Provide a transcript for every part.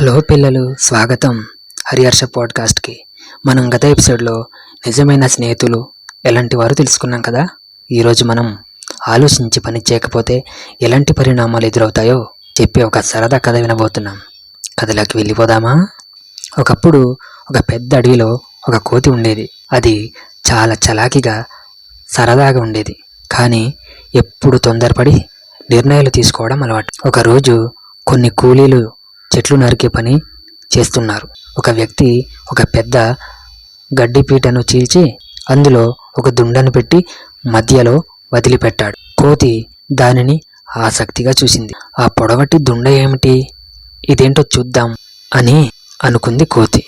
Hello పిల్లలు స్వాగతం హరిహర్ష పాడ్కాస్ట్కి. మనం గత ఎపిసోడ్లో నిజమైన స్నేహితులు ఎలాంటి వారు తెలుసుకున్నాం కదా? ఈరోజు మనం ఆలోచించి పని చేయకపోతే ఎలాంటి పరిణామాలు ఎదురవుతాయో చెప్పి ఒక సరదా కథ వినబోతున్నాం. కథలోకి వెళ్ళిపోదామా? ఒకప్పుడు ఒక పెద్ద అడవిలో ఒక కోతి ఉండేది. అది చాలా చలాకీగా సరదాగా ఉండేది. కానీ ఎప్పుడు తొందరపడి నిర్ణయాలు తీసుకోవడం అలవాటు. ఒకరోజు కొన్ని కూలీలు చెట్లు నరికే పని చేస్తున్నారు. ఒక వ్యక్తి ఒక పెద్ద గడ్డి పీటను చీల్చి అందులో ఒక దుండను పెట్టి మధ్యలో వదిలిపెట్టాడు. కోతి దానిని ఆసక్తిగా చూసింది. ఆ పొడవటి దుండ ఏమిటి? ఇదేంటో చూద్దాం అని అనుకుంది కోతి.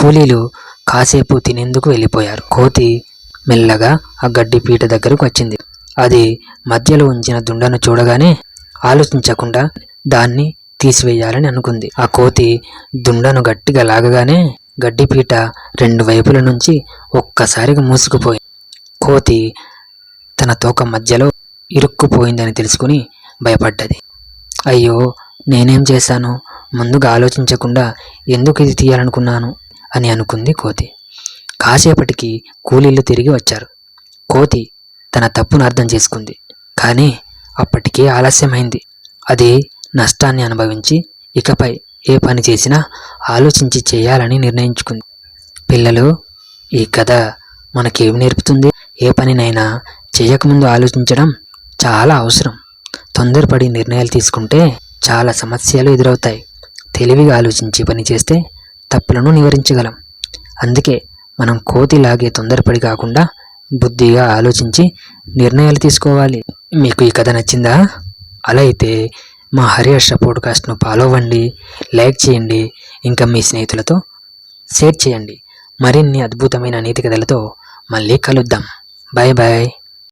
కూలీలు కాసేపు తినేందుకు వెళ్ళిపోయారు. కోతి మెల్లగా ఆ గడ్డి పీట దగ్గరకు వచ్చింది. అది మధ్యలో ఉంచిన దుండను చూడగానే ఆలోచించకుండా దాన్ని తీసివేయాలని అనుకుంది. ఆ కోతి దుండను గట్టిగా లాగగానే గడ్డిపీట రెండు వైపుల నుంచి ఒక్కసారిగా మూసుకుపోయింది. కోతి తన తోక మధ్యలో ఇరుక్కుపోయిందని తెలుసుకుని భయపడ్డది. అయ్యో నేనేం చేశాను? ముందుగా ఆలోచించకుండా ఎందుకు ఇది తీయాలనుకున్నాను? అని అనుకుంది కోతి. కాసేపటికి కూలీలు తిరిగి వచ్చారు. కోతి తన తప్పును అర్థం చేసుకుంది. కానీ అప్పటికే ఆలస్యమైంది. అది నష్టాన్ని అనుభవించి ఇకపై ఏ పని చేసినా ఆలోచించి చేయాలని నిర్ణయించుకుంది. పిల్లలు ఈ కథ మనకేం నేర్పుతుంది? ఏ పనినైనా చేయకముందు ఆలోచించడం చాలా అవసరం. తొందరపడి నిర్ణయాలు తీసుకుంటే చాలా సమస్యలు ఎదురవుతాయి. తెలివిగా ఆలోచించి పని చేస్తే తప్పులను నివారించగలం. అందుకే మనం కోతిలాగే తొందరపడి కాకుండా బుద్ధిగా ఆలోచించి నిర్ణయాలు తీసుకోవాలి. మీకు ఈ కథ నచ్చిందా? అలా అయితే మా హరిహర్ష పోడ్కాస్ట్ను ఫాలో అవ్వండి లైక్ చేయండి ఇంకా మీ స్నేహితులతో షేర్ చేయండి. మరిన్ని అద్భుతమైన నీతి కథలతో మళ్ళీ కలుద్దాం. Bye bye.